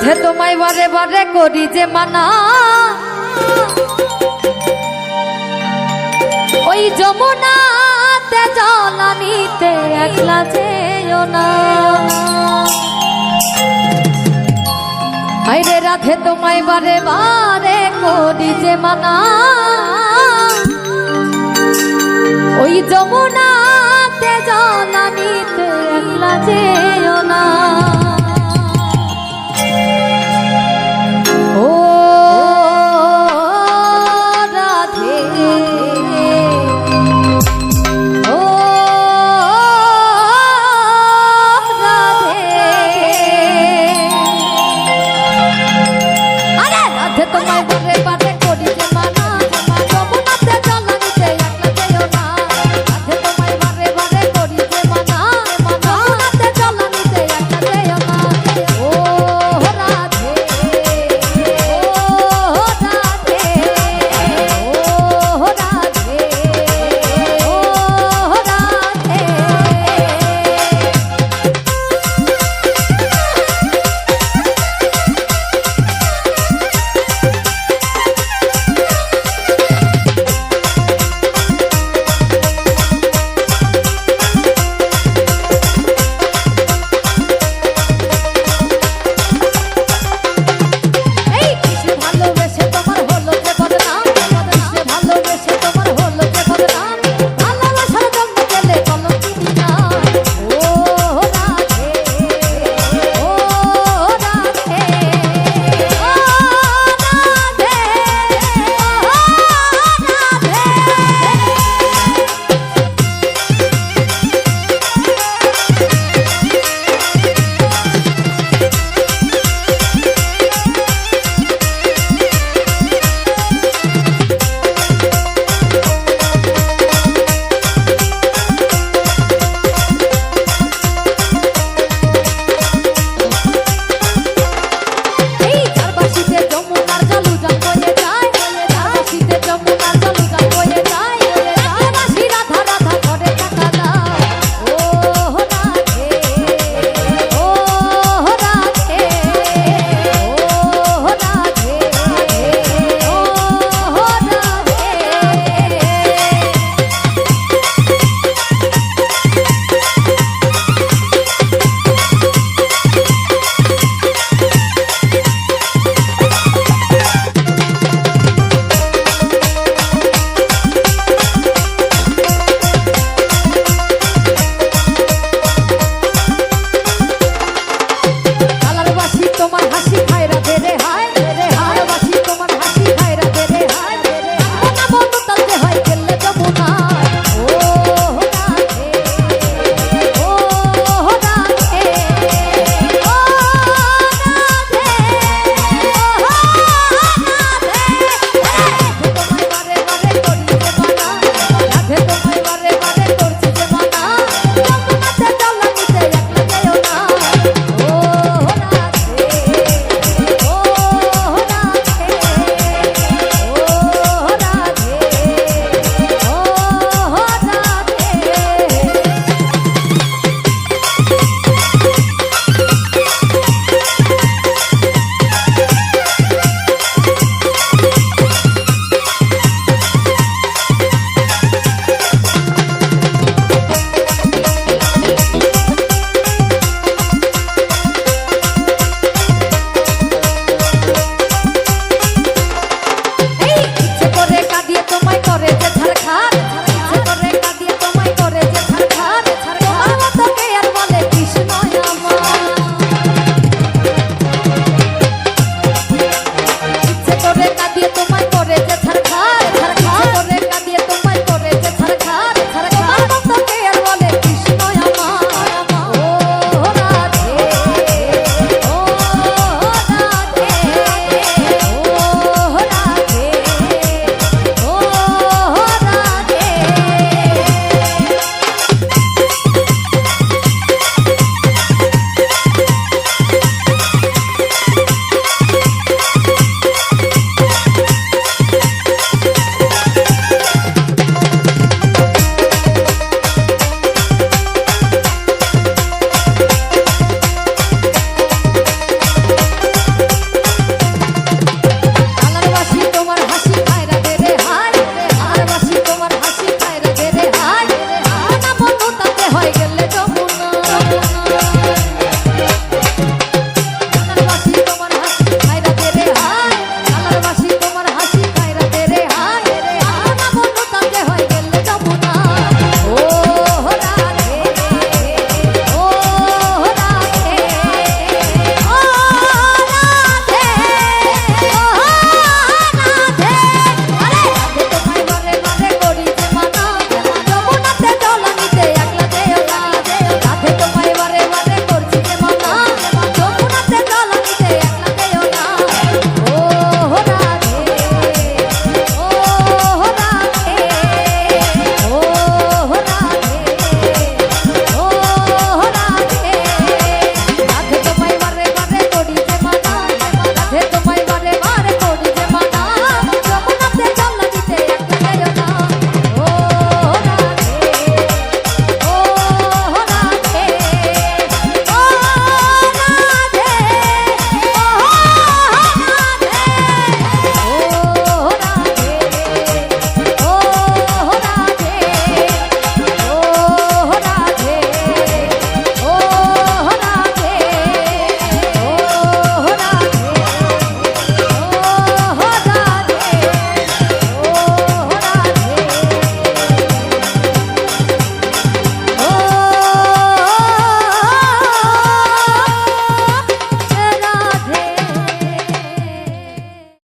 সাথে তোমায় বারে বারে করি যে মানা। ওই যমুনাতে জল আনিতে একলা যেও না। আইরে রাধে তোমায় বারে বারে করি যে মানা। ওই যমুনাতে জল আনিতে একলা যেও